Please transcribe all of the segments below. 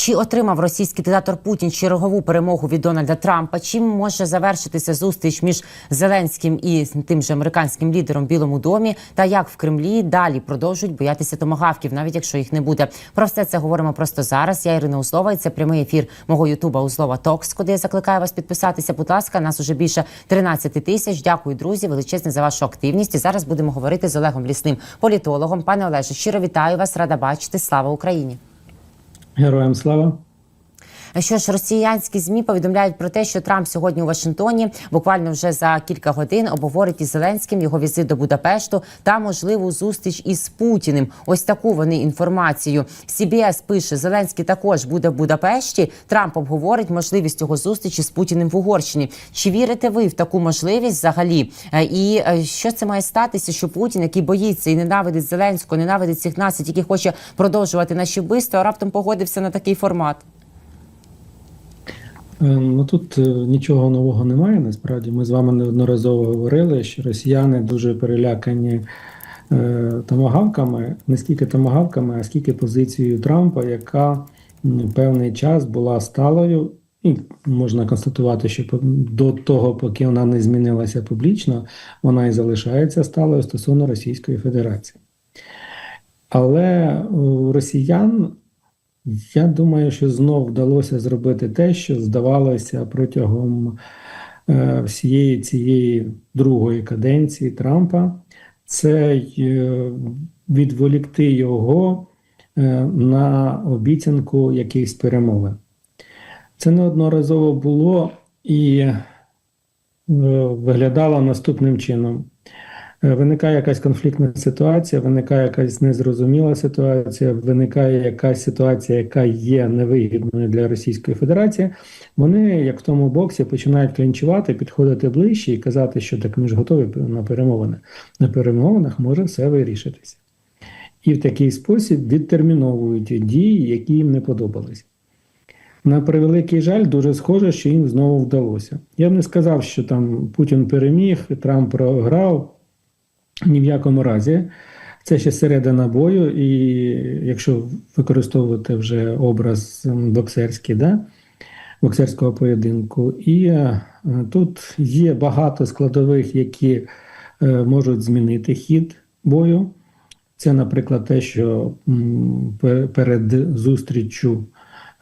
Чи отримав російський диктатор Путін чергову перемогу від Дональда Трампа? Чим може завершитися зустріч між Зеленським і тим же американським лідером в Білому домі? Та як в Кремлі далі продовжують боятися томагавків, навіть якщо їх не буде? Про все це говоримо просто зараз. Я Ірина Узлова, і це прямий ефір мого Ютуба Узлова Токс, куди я закликаю вас підписатися. Будь ласка, нас уже більше 13 тисяч. Дякую, друзі, величезне за вашу активність. І зараз будемо говорити з Олегом Лісним, політологом. Пане Олеже, щиро вітаю вас, рада бачити. Слава Україні. Героям слава. Що ж, росіянські змі повідомляють про те, що Трамп сьогодні у Вашингтоні буквально вже за кілька годин обговорить із Зеленським його візит до Будапешту та можливу зустріч із Путіним. Ось таку вони інформацію. CBS пише: Зеленський також буде в Будапешті. Трамп обговорить можливість його зустрічі з Путіним в Угорщині. Чи вірите ви в таку можливість взагалі? Е, І е, що це має статися? Що Путін, який боїться і ненавидить Зеленського, ненавидить всіх нас, і тільки хоче продовжувати наші вбивства, раптом погодився на такий формат. Е, Ну тут е, нічого нового немає. Насправді ми з вами неодноразово говорили, що росіяни дуже перелякані е, томагавками, не скільки томагавками, а скільки позицією Трампа, яка певний час була сталою. І можна констатувати, що до того, поки вона не змінилася публічно, вона і залишається сталою стосовно Російської Федерації. Але у росіян я думаю, що знов вдалося зробити те, що здавалося протягом е, всієї цієї другої каденції Трампа, це е, відволікти його е, на обіцянку якихось перемовин. Це неодноразово було і е, виглядало наступним чином. Е, Виникає якась конфліктна ситуація, виникає якась незрозуміла ситуація, виникає якась ситуація, яка є невигідною для Російської Федерації. Вони, як в тому боксі, починають клінчувати, підходити ближче і казати, що так ми ж готові на перемовини. На перемовинах може все вирішитися. І в такий спосіб відтерміновують дії, які їм не подобались. На превеликий жаль, дуже схоже, що їм знову вдалося. Я б не сказав, що там Путін переміг, Трамп програв. Ні в якому разі. Це ще середина бою, і якщо використовувати вже образ боксерський, да? боксерського поєдинку. І е, тут є багато складових, які е, можуть змінити хід бою. Це, наприклад, те, що м, пе- перед зустріччю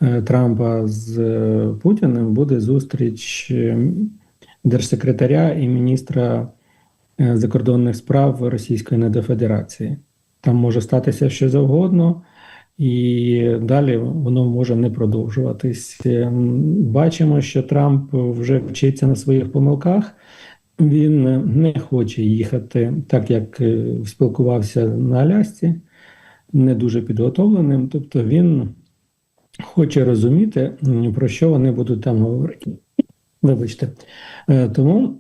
е, Трампа з е, Путіним буде зустріч е, держсекретаря і міністра закордонних справ Російської Недофедерації. Там може статися що завгодно, і далі воно може не продовжуватись. Ем, Бачимо, що Трамп вже вчиться на своїх помилках. Він не хоче їхати, так як е, спілкувався на Алясці, не дуже підготовленим. Тобто він хоче розуміти, про що вони будуть там говорити. Вибачте. Е, Тому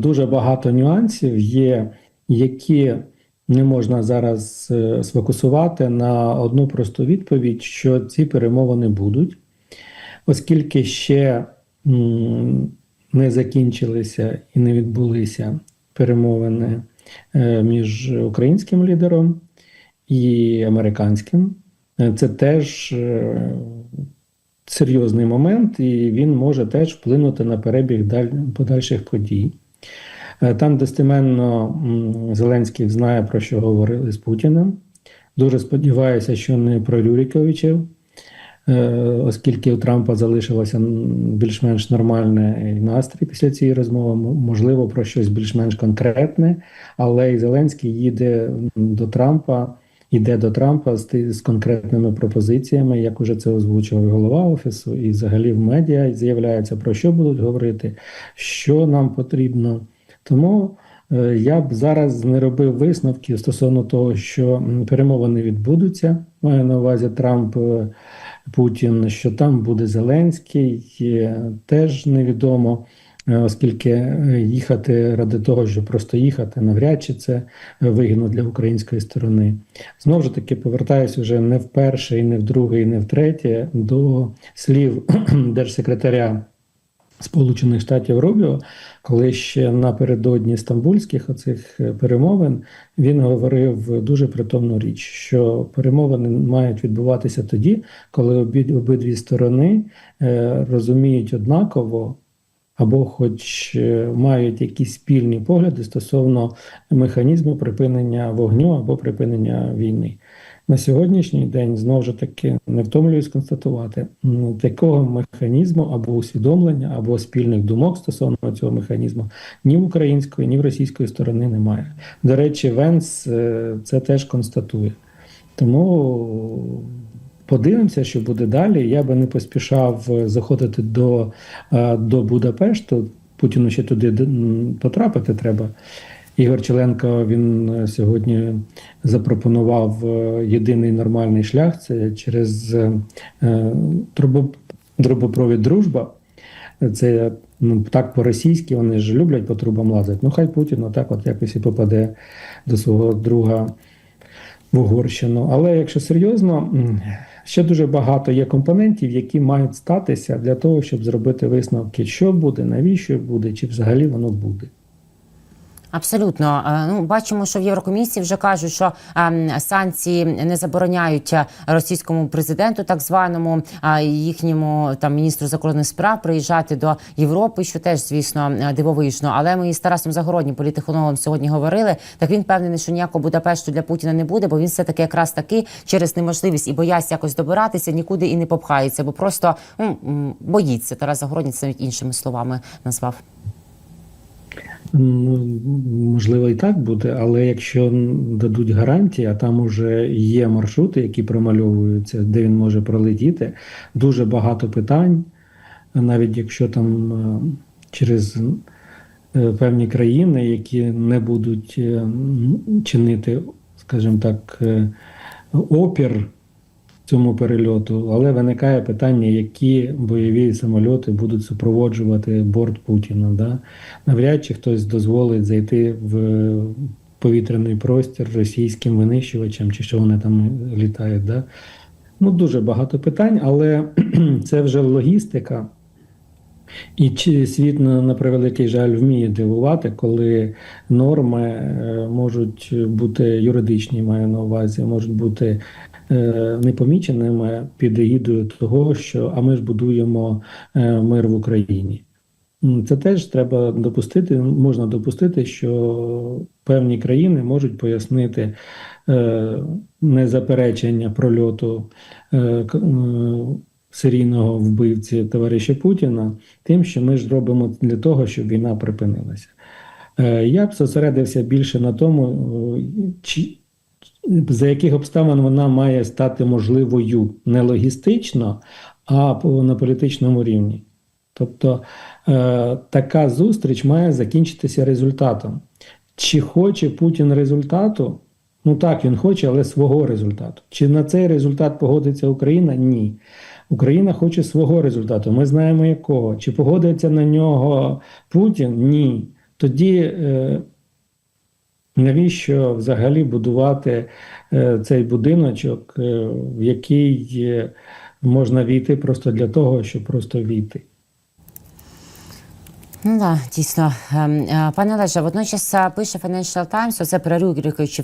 дуже багато нюансів є, які не можна зараз е, сфокусувати на одну просту відповідь, що ці перемовини будуть, оскільки ще не закінчилися і не відбулися перемовини е, між українським лідером і американським. Е, Це теж серйозний момент, і він може теж вплинути на перебіг даль- подальших подій. Е, Там достеменно Зеленський знає, про що говорили з Путіним. Дуже сподіваюся, що не про Рюриковичів, е, оскільки у Трампа залишилося більш-менш нормальний настрій після цієї розмови, можливо, про щось більш-менш конкретне, але і Зеленський їде до Трампа, йде до Трампа з, з конкретними пропозиціями, як уже це озвучував голова офісу, і взагалі в медіа з'являється про що будуть говорити, що нам потрібно. Тому е, я б зараз не робив висновків стосовно того, що перемовини відбудуться. Маю на увазі Трамп, е, Путін, що там буде Зеленський, теж невідомо, оскільки е, їхати ради того, щоб просто їхати, навряд чи це е, вигідно для української сторони. Знову ж таки, повертаюся вже не вперше, і не вдруге, і не втретє до слів держсекретаря Сполучених Штатів Рубіо, коли ще напередодні стамбульських оцих е, перемовин він говорив дуже притомну річ, що перемовини мають відбуватися тоді, коли обидві сторони е, розуміють однаково. Або, хоч е, мають якісь спільні погляди стосовно механізму припинення вогню або припинення війни. На сьогоднішній день знову ж таки не втомлююсь констатувати такого механізму або усвідомлення, або спільних думок стосовно цього механізму ні в української, ні в російської сторони немає. До речі, Венс е, це теж констатує. Тому подивимося, що буде далі. Я би не поспішав е, заходити до, е, до Будапешту. Путіну ще туди потрапити треба. Ігор Челенко він е, сьогодні запропонував єдиний нормальний шлях це через трубопровід дружба. Це ну, так по-російськи, вони ж люблять по трубам лазити. Ну, хай Путін отак от якось і попаде до свого друга в Угорщину. Але якщо серйозно, ще дуже багато є компонентів, які мають статися для того, щоб зробити висновки, що буде, навіщо буде, чи взагалі воно буде. Абсолютно, Е, ну бачимо, що в Єврокомісії вже кажуть, що ем, санкції не забороняють е, російському президенту, так званому їхньому там міністру закордонних справ приїжджати до Європи, що теж звісно е, дивовижно. Але ми із Тарасом Загороднім, політехнологом, сьогодні говорили. Так він впевнений, що ніякого Будапешту для Путіна не буде, бо він все таки якраз таки через неможливість і боясь якось добиратися, нікуди і не попхається, бо просто ну, боїться. Тарас Загородній це навіть іншими словами назвав. Ну, можливо, і так буде, але якщо дадуть гарантії, а там уже є маршрути, які промальовуються, де він може пролетіти, дуже багато питань, навіть якщо там е, через е, певні країни, які не будуть е, чинити, скажімо так, опір цьому перельоту, але виникає питання, які бойові самольоти будуть супроводжувати борт Путіна. Да? Навряд чи хтось дозволить зайти в повітряний простір російським винищувачам, чи що вони там літають. Да? Ну, дуже багато питань, але це вже логістика. І чи світ на, превеликий жаль вміє дивувати, коли норми е, можуть бути юридичні, маю на увазі, можуть бути непоміченими під егідою того, що а ми ж будуємо е, мир в Україні. Це теж треба допустити, можна допустити, що певні країни можуть пояснити е, незаперечення прольоту е, е, серійного вбивці товариша Путіна тим, що ми ж робимо для того, щоб війна припинилася. Е, Я б зосередився більше на тому, е, чи, за яких обставин вона має стати можливою не логістично, а на політичному рівні. Тобто е, така зустріч має закінчитися результатом. Чи хоче Путін результату? Ну так, він хоче, але свого результату. Чи на цей результат погодиться Україна? Ні. Україна хоче свого результату. Ми знаємо якого. Чи погодиться на нього Путін? Ні. Тоді е, навіщо взагалі будувати е, цей будиночок, е, в який е, можна війти просто для того, щоб просто війти? Ну да, дійсно. Ем, е, Пане Олеже, водночас е, пише Financial Times, оце про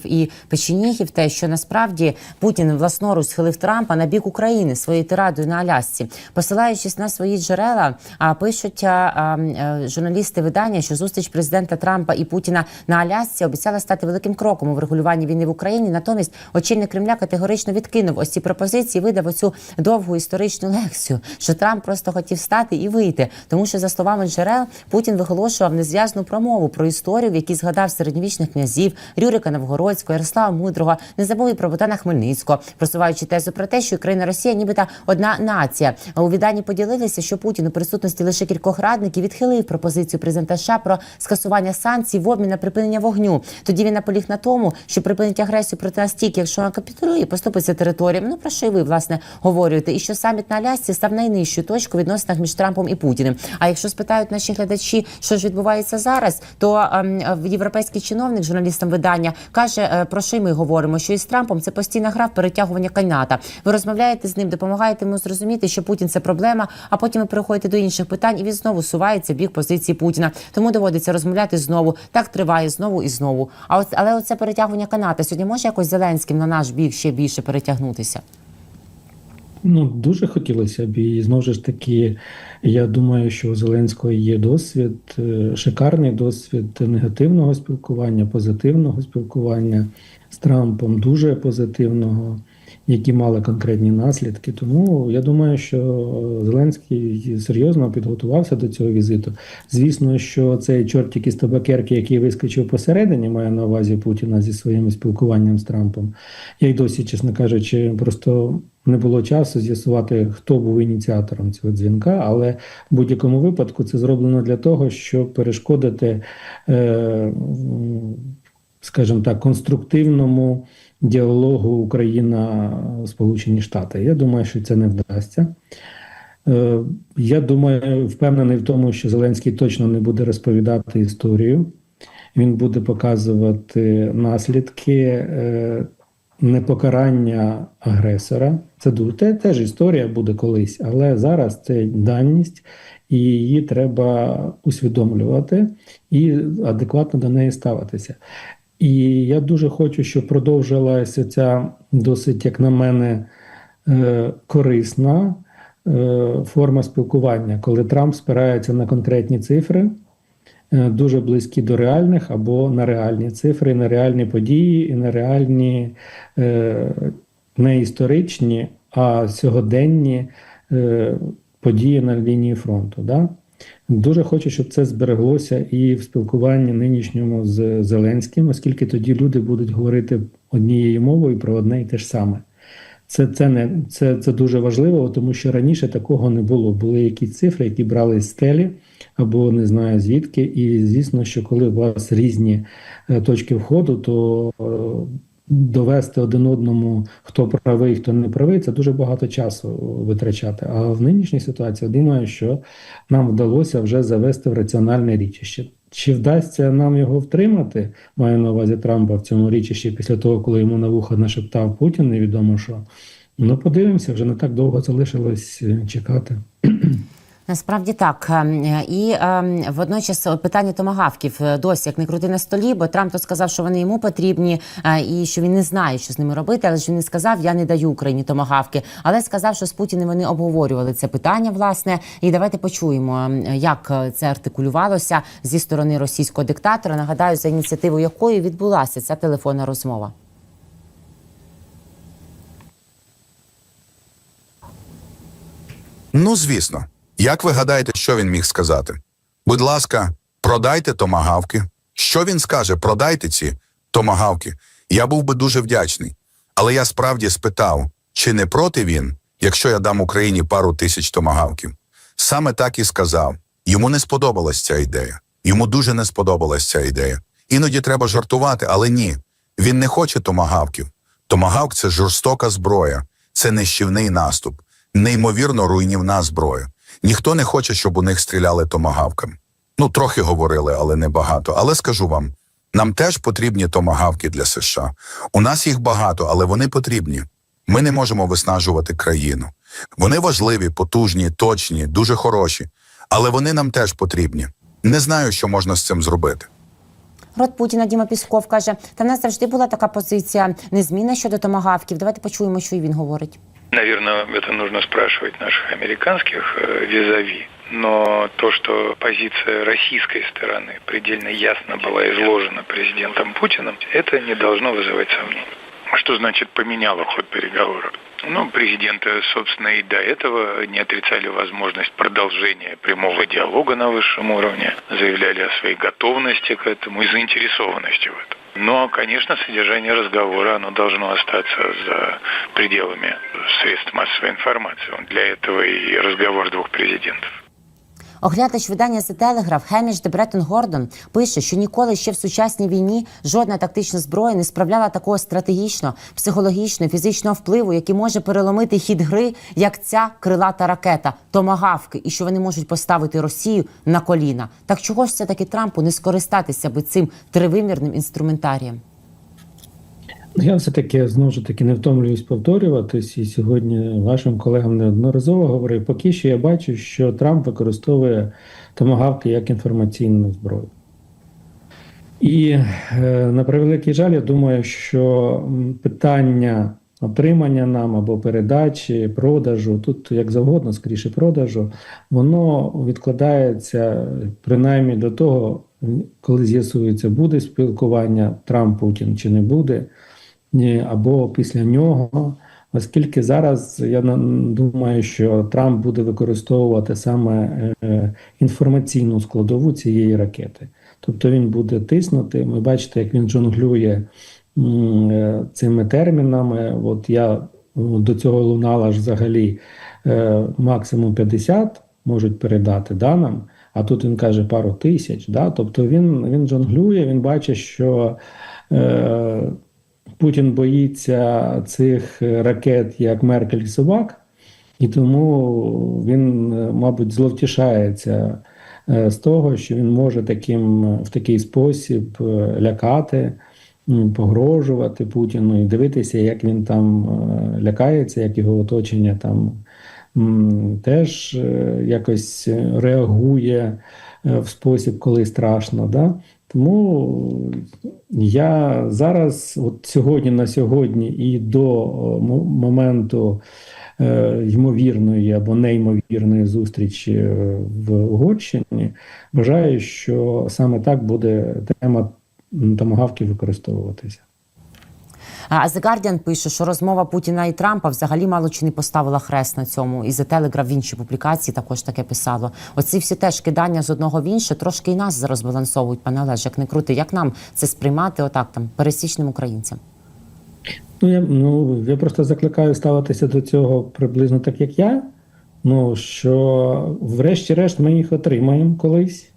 і Печенігів, те, що насправді Путін власноруч схилив Трампа на бік України своєю тирадою на Алясці. Посилаючись на свої джерела, пишуть е, журналісти видання, що зустріч президента Трампа і Путіна на Алясці обіцяла стати великим кроком у врегулюванні війни в Україні. Натомість очільник Кремля категорично відкинув ось ці пропозиції, видав оцю довгу історичну лекцію, що Трамп просто хотів стати і вийти, тому що за словами джерел. Путін виголошував незв'язну промову про історію, в якій згадав середньовічних князів Рюрика Новгородського, Ярослава Мудрого, не забув і про Богдана Хмельницького, просуваючи тезу про те, що Україна Росія, нібито одна нація. А у відданні поділилися, що Путін у присутності лише кількох радників відхилив пропозицію президента США про скасування санкцій в обмін на припинення вогню. Тоді він наполіг на тому, що припинить агресію проти нас тільки, якщо вона капітулює, поступиться територіям. Ну про що і ви власне говорите? І що саміт на Алясці став найнижчою точкою відносинах між Трампом і Путіним. А якщо спитають наші глядачі, глядачі, що ж відбувається зараз, то ем, європейський чиновник, журналістам видання, каже, е, про що ми говоримо, що із Трампом це постійна гра в перетягування каната. Ви розмовляєте з ним, допомагаєте йому зрозуміти, що Путін це проблема, а потім ви переходите до інших питань, і він знову сувається в бік позиції Путіна. Тому доводиться розмовляти знову. Так триває знову і знову. А от але оце перетягування каната сьогодні може якось Зеленським на наш бік ще більше перетягнутися. Ну, дуже хотілося б. І знову ж таки, я думаю, що у Зеленського є досвід, е, шикарний досвід негативного спілкування, позитивного спілкування з Трампом, дуже позитивного, які мали конкретні наслідки. Тому я думаю, що Зеленський серйозно підготувався до цього візиту. Звісно, що цей чортик із табакерки, який вискочив посередині, має на увазі Путіна зі своїм спілкуванням з Трампом. Я й досі, чесно кажучи, просто не було часу з'ясувати, хто був ініціатором цього дзвінка, але в будь-якому випадку це зроблено для того, щоб перешкодити, е, скажімо так, конструктивному діалогу Україна-Сполучені Штати. Я думаю, що це не вдасться. Е, Я думаю, впевнений в тому, що Зеленський точно не буде розповідати історію. Він буде показувати наслідки е, непокарання агресора. Це те, теж історія буде колись, але зараз це даність, і її треба усвідомлювати і адекватно до неї ставитися. І я дуже хочу, щоб продовжилася ця досить, як на мене, е, корисна е, форма спілкування, коли Трамп спирається на конкретні цифри, е, дуже близькі до реальних або на реальні цифри, на реальні події і на реальні не історичні, а сьогоденні події на лінії фронту. Да? Дуже хочу, щоб це збереглося і в спілкуванні нинішньому з Зеленським, оскільки тоді люди будуть говорити однією мовою про одне і те ж саме. Це, це, не, це, це дуже важливо, тому що раніше такого не було. Були якісь цифри, які брали з стелі або не знаю звідки. І звісно, що коли у вас різні е, точки входу, то е, довести один одному, хто правий, хто не правий, це дуже багато часу витрачати. А в нинішній ситуації думаю, що нам вдалося вже завести в раціональне річище. Чи вдасться нам його втримати? Маю на увазі Трампа в цьому річищі після того, коли йому на вухо нашептав Путін, невідомо що. Ну, подивимося, вже не так довго залишилось е, чекати. Насправді так Ем, і ем, водночас питання томагавків е, досі як не крути на столі, бо Трамп то сказав, що вони йому потрібні, е, і що він не знає, що з ними робити. Але ж він не сказав, я не даю Україні томагавки. Але сказав, що з Путіним вони обговорювали це питання. Власне, і давайте почуємо, ем, як е, це артикулювалося зі сторони російського диктатора. Нагадаю, за ініціативою якої відбулася ця телефонна розмова. Ну, звісно. Як ви гадаєте, що він міг сказати? Будь ласка, продайте томагавки. Що він скаже? Продайте ці томагавки. Я був би дуже вдячний. Але я справді спитав, чи не проти він, якщо я дам Україні пару тисяч томагавків. Саме так і сказав. Йому не сподобалась ця ідея. Йому дуже не сподобалась ця ідея. Іноді треба жартувати, але ні. Він не хоче томагавків. Томагавк це жорстока зброя, це нищівний наступ, неймовірно руйнівна зброя. Ніхто не хоче, щоб у них стріляли томагавками. Ну, трохи говорили, але не багато. Але скажу вам: нам теж потрібні томагавки для США. У нас їх багато, але вони потрібні. Ми не можемо виснажувати країну. Вони важливі, потужні, точні, дуже хороші, але вони нам теж потрібні. Не знаю, що можна з цим зробити. Рот Путіна Діма Пісков каже: та в нас завжди була така позиція незмінна щодо томагавків. Давайте почуємо, що і він говорить. Наверное, это нужно спрашивать наших американских э, визави. Но то, что позиция российской стороны предельно ясно была изложена президентом Путиным, это не должно вызывать сомнений. Что значит поменяло ход переговоров? Ну, президенты, собственно, и до этого не отрицали возможность продолжения прямого диалога на высшем уровне, заявляли о своей готовности к этому и заинтересованности в этом. Но, конечно, содержание разговора, оно должно остаться за пределами средств массовой информации. Для этого и разговор двух президентов. Оглядач видання The Telegraph Хеміш де Бреттон Гордон пише, що ніколи ще в сучасній війні жодна тактична зброя не справляла такого стратегічного, психологічного, фізичного впливу, який може переломити хід гри, як ця крилата ракета, томагавки, і що вони можуть поставити Росію на коліна. Так чого ж все таки Трампу не скористатися би цим тривимірним інструментарієм? Я все-таки знову ж таки не втомлююсь повторюватись, і сьогодні вашим колегам неодноразово говорив. Поки що я бачу, що Трамп використовує томагавки як інформаційну зброю. І е, на превеликий жаль, я думаю, що питання отримання нам або передачі, продажу, тут як завгодно, скоріше продажу, воно відкладається принаймні до того, коли з'ясується, буде спілкування Трамп-Путін чи не буде, або після нього. Оскільки зараз я думаю, що Трамп буде використовувати саме е, інформаційну складову цієї ракети. Тобто він буде тиснути. Ми бачите, як він жонглює м, е, цими термінами. От я до цього лунала ж взагалі е, максимум 50 можуть передати да, нам, а тут він каже пару тисяч. Да? Тобто він, він жонглює, він бачить, що. Е, Путін боїться цих ракет як Меркель собак, і тому він, е, мабуть, зловтішається е, з того, що він може таким в такий спосіб е, лякати, погрожувати Путіну і дивитися, як він там лякається, як його оточення там теж якось реагує в спосіб, коли страшно. Да? Тому я зараз, от сьогодні на сьогодні, і до моменту е, ймовірної або неймовірної зустрічі е, в Угорщині, вважаю, що саме так буде тема м, використовуватися. А The Guardian пише, що розмова Путіна і Трампа взагалі мало чи не поставила хрест на цьому. І The Telegraph в іншій публікації також таке писало. Оці всі теж кидання з одного в інше трошки і нас зараз балансовують, пане Олеже, як не крути. Як нам це сприймати отак там пересічним українцям? Ну я, ну, я просто закликаю ставитися до цього приблизно так, як я. Ну, що врешті-решт ми їх отримаємо колись.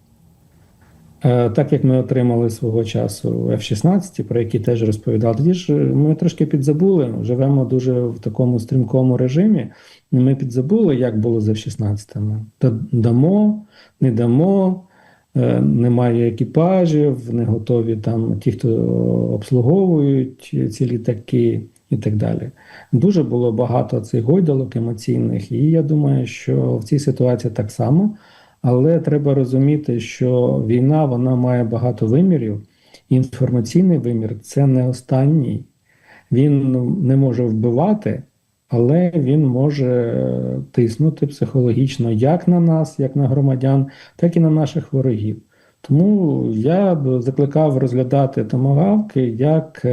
Е, Так як ми отримали свого часу F-16, про які теж розповідав, тоді ж ми трошки підзабули, живемо дуже в такому стрімкому режимі, ми підзабули, як було з F-16. Та дамо, не дамо, е, немає екіпажів, не готові там ті, хто обслуговують ці літаки і так далі. Дуже було багато цих гойдалок емоційних, і я думаю, що в цій ситуації так само. Але треба розуміти, що війна вона має багато вимірів. Інформаційний вимір це не останній. Він не може вбивати, але він може тиснути психологічно як на нас, як на громадян, так і на наших ворогів. Тому я б закликав розглядати томагавки як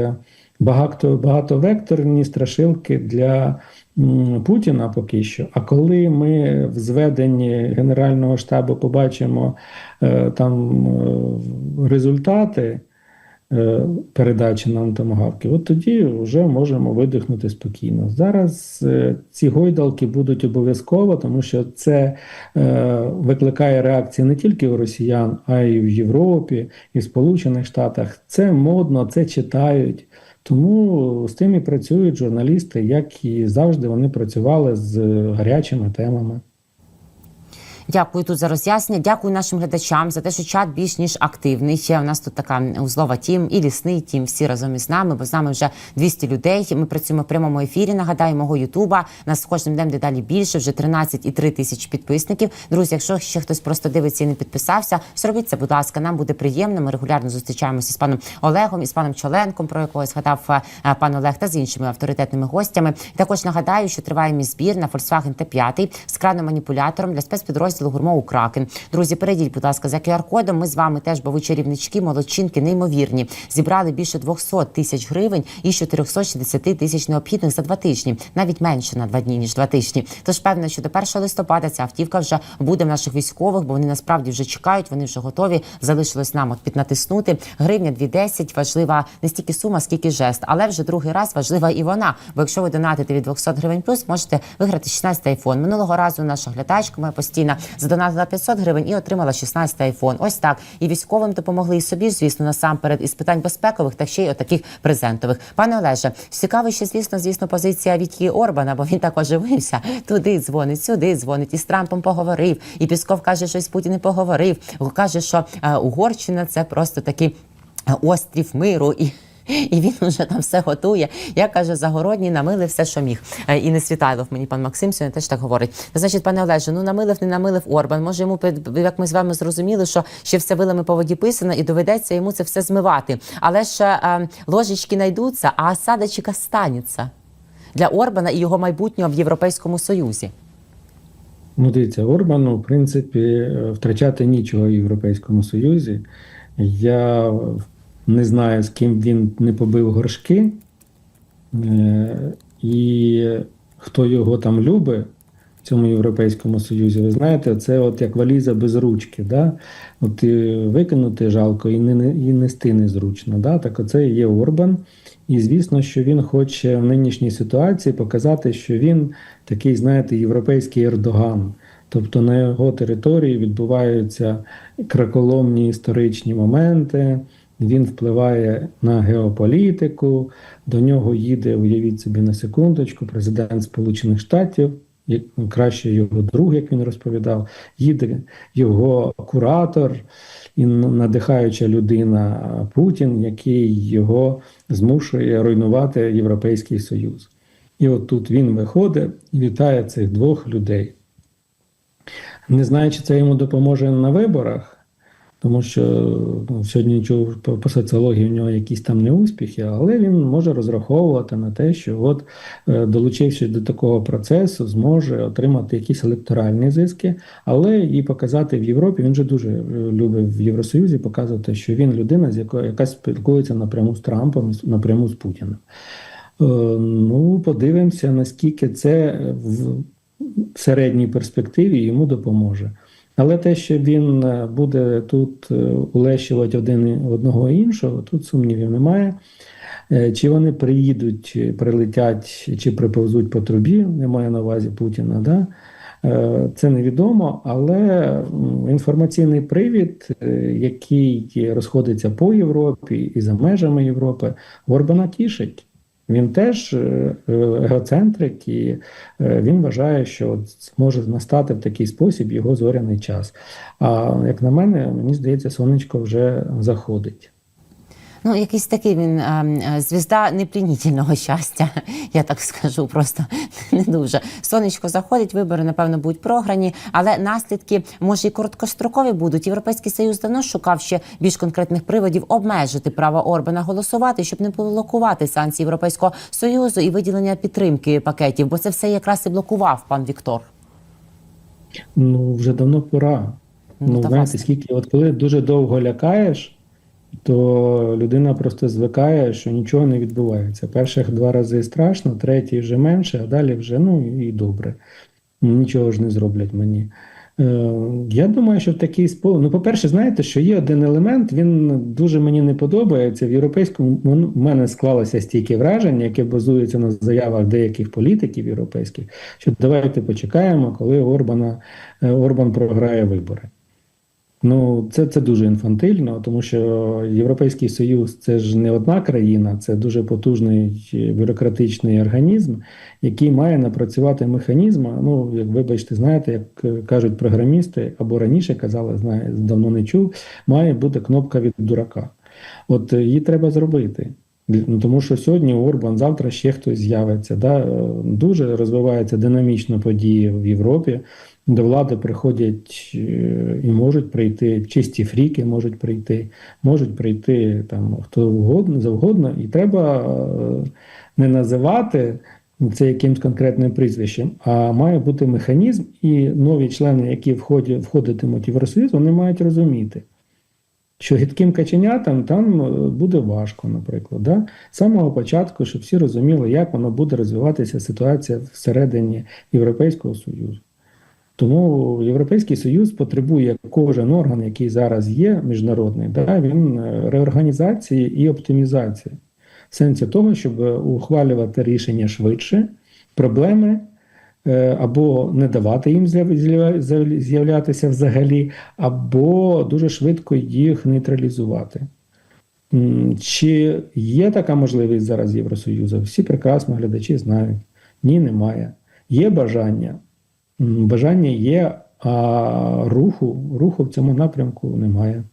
багато, багатовекторні страшилки для Путіна поки що. А коли ми в зведенні Генерального штабу побачимо е, там е, результати е, передачі нам томагавки, от тоді вже можемо видихнути спокійно. Зараз ці гойдалки будуть обов'язково, тому що це викликає реакції не тільки у росіян, а й в Європі, і в Сполучених Штатах. Це модно, це читають. Тому з тим і працюють журналісти, як і завжди вони працювали з гарячими темами. Дякую тут за роз'яснення. Дякую нашим глядачам за те, що чат більш ніж активний. Ще у нас тут така узлова тім і лісний тім. Всі разом із нами, бо з нами вже 200 людей. Ми працюємо в прямому ефірі. Нагадаю, мого Ютуба. Нас кожним днем дедалі більше. Вже 13,3 тисяч підписників. Друзі, якщо ще хтось просто дивиться і не підписався, зробіть це, будь ласка. Нам буде приємно. Ми регулярно зустрічаємося з паном Олегом і з паном Чоленком, про якого згадав е, пан Олег, та з іншими авторитетними гостями. Також нагадаю, що триває мій збір на Volkswagen T5 з краном-маніпулятором для спецпідрозділу гурмову Кракен. Друзі, перейдіть, будь ласка, за QR-кодом. Ми з вами теж, бо ви чарівнички, молодчинки, неймовірні. Зібрали більше 200 тисяч гривень і 460 тисяч необхідних за два тижні, навіть менше на два дні ніж два тижні. Тож певно, що до 1 листопада ця автівка вже буде в наших військових, бо вони насправді вже чекають, вони вже готові. Залишилось нам от піднатиснути. Гривня 2,10 важлива не стільки сума, скільки жест, але вже другий раз важлива і вона. Бо якщо ви донатите від 200 гривень плюс, можете виграти 16 айфон. Минулого разу наша глядачка моя постійна задонатила 500 гривень і отримала 16 айфон. Ось так. І військовим допомогли і собі, звісно, насамперед із питань безпекових, та ще й отаких презентових. Пане Олеже, цікаво, ще звісно, звісно, позиція Вітьки Орбана, бо він так оживився. Туди дзвонить, сюди дзвонить, і з Трампом поговорив. І Пісков каже, що з Путіним поговорив. Каже, що е, Угорщина це просто такий е, острів миру і. І він вже там все готує. Я каже, загородній намилив все, що міг. Е, І не Світайлов, мені пан Максим сьогодні теж так говорить. Значить, пане Олеже, ну намилив, не намилив Орбан. Може йому як ми з вами зрозуміли, що ще все вилами по воді писано, і доведеться йому це все змивати. Але ж е, ложечки знайдуться, а осадочок останеться для Орбана і його майбутнього в Європейському Союзі. Ну, дивіться, Орбану, в принципі, е, втрачати нічого в Європейському Союзі. Я не знаю, з ким він не побив горшки, е, і хто його там любить в цьому Європейському Союзі. Ви знаєте, це от як валіза без ручки. Да? От і викинути жалко і, не, і нести незручно. Да? Так оце є Орбан. І звісно, що він хоче в нинішній ситуації показати, що він такий, знаєте, європейський Ердоган. Тобто на його території відбуваються краколомні історичні моменти. Він впливає на геополітику. До нього їде, уявіть собі на секундочку, президент Сполучених Штатів, як- краще його друг, як він розповідав, їде його куратор і надихаюча людина Путін, який його змушує руйнувати Європейський Союз. І от тут він виходить і вітає цих двох людей. Не знаю, чи це йому допоможе на виборах, тому що ну, сьогодні чув по, соціології у нього якісь там неуспіхи, але він може розраховувати на те, що от е, долучившись до такого процесу, зможе отримати якісь електоральні зиски, але і показати в Європі. Він же дуже е, любить в Євросоюзі показувати, що він людина, з якою яка спілкується напряму з Трампом, напряму з Путіним. Е, Ну, подивимося, наскільки це в середній перспективі йому допоможе. Але те, що він е, буде тут е, улещувати один одного іншого, тут сумнівів немає. Е, Чи вони приїдуть, прилетять, чи приповзуть по трубі, немає на увазі Путіна, да? Це невідомо, але інформаційний привід, який розходиться по Європі і за межами Європи, Орбана тішить. Він теж е, егоцентрик, і е, він вважає, що може настати в такий спосіб його зоряний час. А як на мене, мені здається, сонечко вже заходить. Ну, якийсь такий він е, звізда неплінітельного щастя, я так скажу, просто не дуже. Сонечко заходить, вибори, напевно, будуть програні, але наслідки, може, і короткострокові будуть. Європейський Союз давно шукав ще більш конкретних приводів обмежити право Орбана голосувати, щоб не блокувати санкції Європейського Союзу і виділення підтримки пакетів, бо це все якраз і блокував пан Віктор. Ну, вже давно пора. Ну, Ну, знаєте, власне. скільки, от коли дуже довго лякаєш, то людина просто звикає, що нічого не відбувається. Перших два рази страшно, третій вже менше, а далі вже ну і добре. Нічого ж не зроблять мені. Е, я думаю, що в такий спосіб. Ну, по-перше, знаєте, що є один елемент, він дуже мені не подобається. В європейському в мене склалося стільки вражень, яке базується на заявах деяких політиків європейських, що давайте почекаємо, коли Орбана, е, Орбан програє вибори. Ну, це, це дуже інфантильно, тому що Європейський Союз це ж не одна країна, це дуже потужний бюрократичний організм, який має напрацювати механізм. Ну, як вибачте, знаєте, як е, кажуть програмісти, або раніше казали, знаю, давно не чув, має бути кнопка від дурака. От е, її треба зробити. Ну, Тому що сьогодні Орбан, завтра ще хтось з'явиться. Да? Е, Дуже розвиваються динамічно події в Європі. До влади приходять е, і можуть прийти чисті фріки, можуть прийти, можуть прийти там хто угодно, завгодно, і треба е, не називати це якимсь конкретним прізвищем, а має бути механізм, і нові члени, які входять, входитимуть в Євросоюз, вони мають розуміти. Що гидким каченятам там е, буде важко, наприклад, да? з самого початку, щоб всі розуміли, як воно буде розвиватися ситуація всередині Європейського Союзу. Тому Європейський Союз потребує кожен орган, який зараз є міжнародний, да, він е, реорганізації і оптимізації. В сенсі того, щоб ухвалювати рішення швидше, проблеми е, або не давати їм з'яв- з'яв- з'являтися взагалі, або дуже швидко їх нейтралізувати. Чи є така можливість зараз Євросоюзу? Всі прекрасно глядачі знають. Ні, немає. Є бажання. Бажання є, а руху, руху в цьому напрямку немає.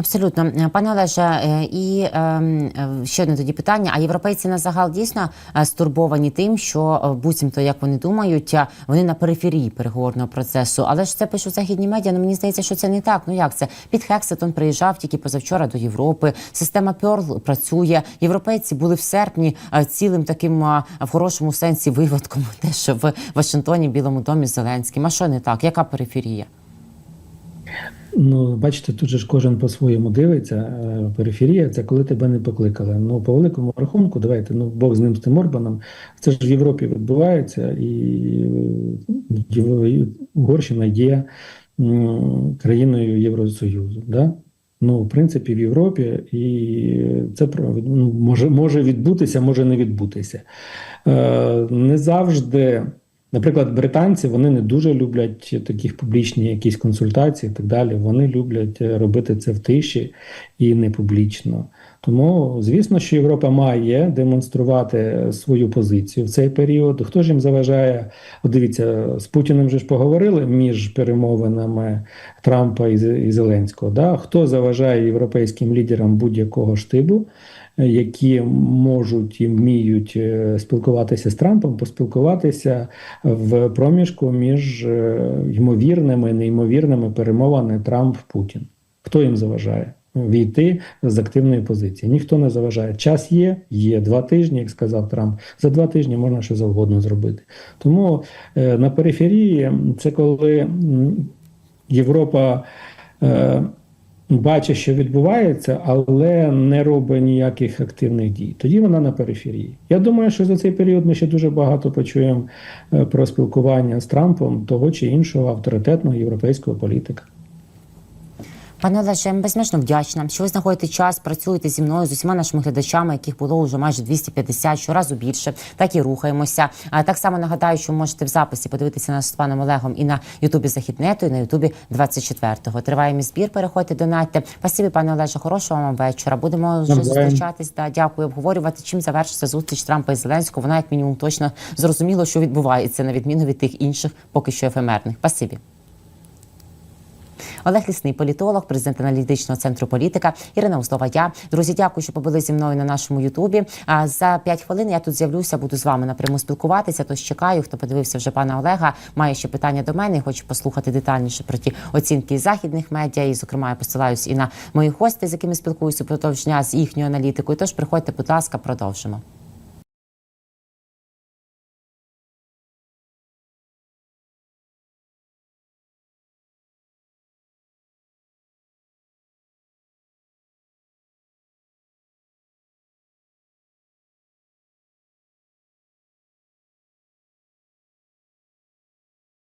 Абсолютно, пане Олеже, е, і ем, е, ще одне тоді питання: а європейці на загал дійсно е, стурбовані тим, що буцімто, як вони думають, вони на периферії переговорного процесу. Але ж це пишуть західні медіа. Ну мені здається, що це не так. Ну як це? Під Хексетон приїжджав тільки позавчора до Європи. Система Перл працює. Європейці були в серпні цілим таким в хорошому сенсі виводком, теж в Вашингтоні, Білому домі Зеленським. А що не так? Яка периферія? Ну, бачите, тут же ж кожен по-своєму дивиться. Е, Периферія це коли тебе не покликали. Ну, по великому рахунку, давайте, ну, Бог з ним з тим Орбаном. Це ж в Європі відбувається, і Угорщина є країною Євросоюзу. Да? Ну, в принципі, в Європі, і це ну, може, може відбутися, може не відбутися. Е, не завжди. Наприклад, британці вони не дуже люблять таких публічні якісь консультації і так далі. Вони люблять е, робити це в тиші і не публічно. Тому, звісно, що Європа має демонструвати свою позицію в цей період. Хто ж їм заважає? От дивіться, з Путіним же ж поговорили між перемовинами Трампа і Зеленського. Да? Хто заважає європейським лідерам будь-якого штибу? Які можуть і вміють е, спілкуватися з Трампом, поспілкуватися в проміжку між е, ймовірними, неймовірними перемовами Трамп-Путін. Хто їм заважає? Війти з активної позиції. Ніхто не заважає. Час є, є два тижні, як сказав Трамп. За два тижні можна що завгодно зробити. Тому е, на периферії це коли Європа. Е, бачить, що відбувається, але не робить ніяких активних дій. Тоді вона на периферії. Я думаю, що за цей період ми ще дуже багато почуємо е, про спілкування з Трампом того чи іншого авторитетного європейського політика. Пане Олеже, я вам безмежно вдячна, що ви знаходите час, працюєте зі мною з усіма нашими глядачами, яких було вже майже 250, щоразу більше. Так і рухаємося. А так само нагадаю, що можете в записі подивитися нас з паном Олегом і на Ютубі Західнету, і на Ютубі 24-го. Триває мій збір. Переходьте, донатьте. Спасибі, пане Олеже, хорошого вам вечора. Будемо вже зустрічатись. Да, дякую, обговорювати, чим завершиться зустріч Трампа і Зеленського. Вона як мінімум точно зрозуміло, що відбувається на відміну від тих інших, поки що ефемерних. Спасибі. Олег Лісний, політолог, президент аналітичного центру політика. Ірина Услова. Я друзі, дякую, що побули зі мною на нашому Ютубі. А за 5 хвилин я тут з'явлюся, буду з вами напряму спілкуватися. Тож чекаю, хто подивився вже пана Олега. Має ще питання до мене. Хочу послухати детальніше про ті оцінки західних медіа. І, зокрема, я посилаюсь і на моїх гостей, з якими спілкуюся впродовж дня з їхньою аналітикою. Тож приходьте, будь ласка, продовжимо.